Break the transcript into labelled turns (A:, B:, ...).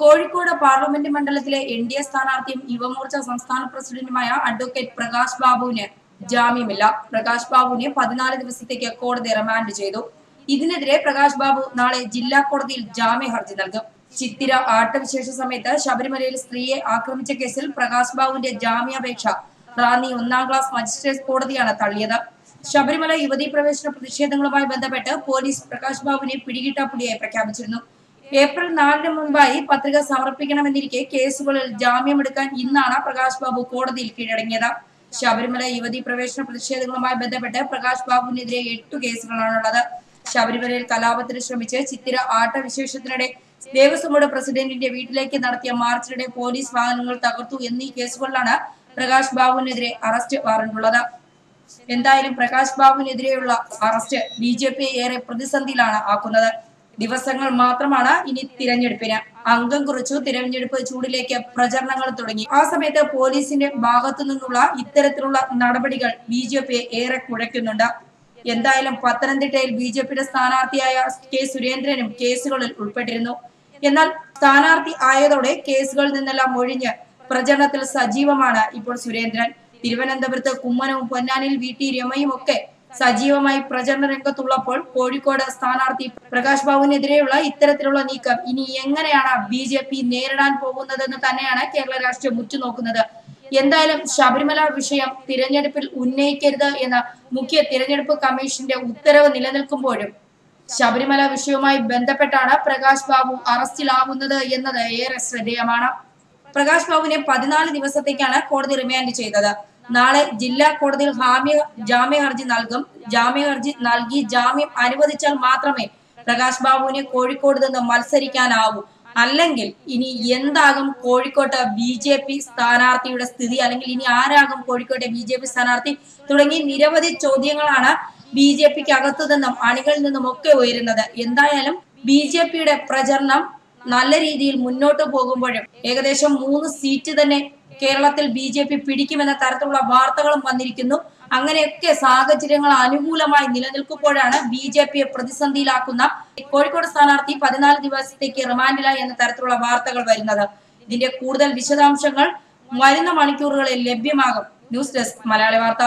A: Kozhikode parliament മണ്ഡലത്തിലെ N D A സ്ഥാനാർത്ഥിയും യുവമോർച്ച സംസ്ഥാന പ്രസിഡന്റുമായ അഡ്വക്കേറ്റ് പ്രകാശ് ബാബുവിന് ജാമ്യമില്ല. പ്രകാശ് ബാബുവിനെ പതിനാല് ദിവസത്തേക്ക് കോടതി റിമാൻഡ് ചെയ്തു. ഇതിനെതിരെ പ്രകാശ് ബാബു നാളെ ജില്ലാ കോടതിയിൽ ജാമ്യ ഹർജി നൽകും. ചിത്തിര ആട്ടവിശേഷ സമയത്ത് ശബരിമലയിൽ സ്ത്രീയെ ആക്രമിച്ച കേസിൽ പ്രകാശ് ബാബുവിന്റെ ജാമ്യാപേക്ഷ റാന്നി ഒന്നാം ക്ലാസ് മജിസ്ട്രേറ്റ് കോടതിയാണ് തള്ളിയത്. ശബരിമല യുവതീ പ്രവേശന പ്രതിഷേധങ്ങളുമായി ബന്ധപ്പെട്ട് പോലീസ് പ്രകാശ് ബാബുവിനെ പിടികിട്ടാപ്പുള്ളിയായി പ്രഖ്യാപിച്ചിരുന്നു. ഏപ്രിൽ നാലിന് മുമ്പായി പത്രിക സമർപ്പിക്കണമെന്നിരിക്കെ കേസുകളിൽ ജാമ്യമെടുക്കാൻ ഇന്നാണ് പ്രകാശ് ബാബു കോടതിയിൽ കീഴടങ്ങിയത്. ശബരിമല യുവതി പ്രവേശന പ്രതിഷേധങ്ങളുമായി ബന്ധപ്പെട്ട് പ്രകാശ് ബാബുവിനെതിരെ എട്ടു കേസുകളാണുള്ളത്. ശബരിമലയിൽ കലാപത്തിന് ശ്രമിച്ച് ചിത്തിര ആട്ടവിശേഷത്തിനിടെ ദേവസ്വം ബോർഡ് പ്രസിഡന്റിന്റെ വീട്ടിലേക്ക് നടത്തിയ മാർച്ചിനിടെ പോലീസ് വാഹനങ്ങൾ തകർത്തു എന്നീ കേസുകളിലാണ് പ്രകാശ് ബാബുവിനെതിരെ അറസ്റ്റ് വാറണ്ടുള്ളത്. എന്തായാലും പ്രകാശ് ബാബുവിനെതിരെയുള്ള അറസ്റ്റ് ബി ഏറെ പ്രതിസന്ധിയിലാണ് ആക്കുന്നത്. ദിവസങ്ങൾ മാത്രമാണ് ഇനി തിരഞ്ഞെടുപ്പിന്. അംഗം കുറിച്ചു തിരഞ്ഞെടുപ്പ് ചൂടിലേക്ക് പ്രചരണങ്ങൾ തുടങ്ങി. ആ സമയത്ത് പോലീസിന്റെ ഭാഗത്തു നിന്നുള്ള ഇത്തരത്തിലുള്ള നടപടികൾ ബി ജെ ഏറെ കുഴയ്ക്കുന്നുണ്ട്. എന്തായാലും പത്തനംതിട്ടയിൽ ബി ജെ പിയുടെ സ്ഥാനാർത്ഥിയായ കെ സുരേന്ദ്രനും കേസുകളിൽ ഉൾപ്പെട്ടിരുന്നു. എന്നാൽ സ്ഥാനാർത്ഥി ആയതോടെ കേസുകളിൽ നിന്നെല്ലാം ഒഴിഞ്ഞ് പ്രചരണത്തിൽ സജീവമാണ് ഇപ്പോൾ സുരേന്ദ്രൻ. തിരുവനന്തപുരത്ത് കുമ്മനവും പൊന്നാനിൽ വി ടി രമയും ഒക്കെ സജീവമായി പ്രചരണ രംഗത്തുള്ളപ്പോൾ കോഴിക്കോട് സ്ഥാനാർത്ഥി പ്രകാശ് ബാബുവിനെതിരെയുള്ള ഇത്തരത്തിലുള്ള നീക്കം. ഇനി എങ്ങനെയാണ് ബി ജെ പി നേരിടാൻ പോകുന്നതെന്ന് തന്നെയാണ് കേരള രാഷ്ട്രീയം ഉറ്റുനോക്കുന്നത്. എന്തായാലും ശബരിമല വിഷയം തിരഞ്ഞെടുപ്പിൽ ഉന്നയിക്കരുത് എന്ന മുഖ്യ തിരഞ്ഞെടുപ്പ് കമ്മീഷന്റെ ഉത്തരവ് നിലനിൽക്കുമ്പോഴും ശബരിമല വിഷയവുമായി ബന്ധപ്പെട്ടാണ് പ്രകാശ് ബാബു അറസ്റ്റിലാവുന്നത് എന്നത് ഏറെ ശ്രദ്ധേയമാണ്. പ്രകാശ് ബാബുവിനെ പതിനാല് ദിവസത്തേക്കാണ് കോടതി റിമാൻഡ് ചെയ്തത്. നാളെ ജില്ലാ കോടതിയിൽ ഹാമ്യ ജാമ്യ ഹർജി നൽകും. ജാമ്യ ഹർജി നൽകി ജാമ്യം അനുവദിച്ചാൽ മാത്രമേ പ്രകാശ് ബാബുവിനെ കോഴിക്കോട് നിന്ന് മത്സരിക്കാനാവൂ. അല്ലെങ്കിൽ ഇനി എന്താകും കോഴിക്കോട്ട് ബി ജെ പി സ്ഥാനാർത്ഥിയുടെ സ്ഥിതി? അല്ലെങ്കിൽ ഇനി ആരാകും കോഴിക്കോട്ടെ ബി ജെ പി സ്ഥാനാർത്ഥി? തുടങ്ങി നിരവധി ചോദ്യങ്ങളാണ് ബി ജെ പിക്ക് അകത്തു നിന്നും അണികളിൽ നിന്നും ഒക്കെ ഉയരുന്നത്. എന്തായാലും ബി ജെ പിയുടെ പ്രചരണം നല്ല രീതിയിൽ മുന്നോട്ട് പോകുമ്പോഴും ഏകദേശം മൂന്ന് സീറ്റ് തന്നെ കേരളത്തിൽ ബി ജെ പി പിടിക്കുമെന്ന തരത്തിലുള്ള വാർത്തകളും വന്നിരിക്കുന്നു. അങ്ങനെയൊക്കെ സാഹചര്യങ്ങൾ അനുകൂലമായി നിലനിൽക്കുമ്പോഴാണ് ബി ജെ പിയെ പ്രതിസന്ധിയിലാക്കുന്ന കോഴിക്കോട് സ്ഥാനാർത്ഥി പതിനാല് ദിവസത്തേക്ക് റിമാൻഡിലായി എന്ന തരത്തിലുള്ള വാർത്തകൾ വരുന്നത്. ഇതിന്റെ കൂടുതൽ വിശദാംശങ്ങൾ വരുന്ന മണിക്കൂറുകളിൽ ലഭ്യമാകും. ന്യൂസ് ഡെസ്ക് മലയാളി വാർത്ത.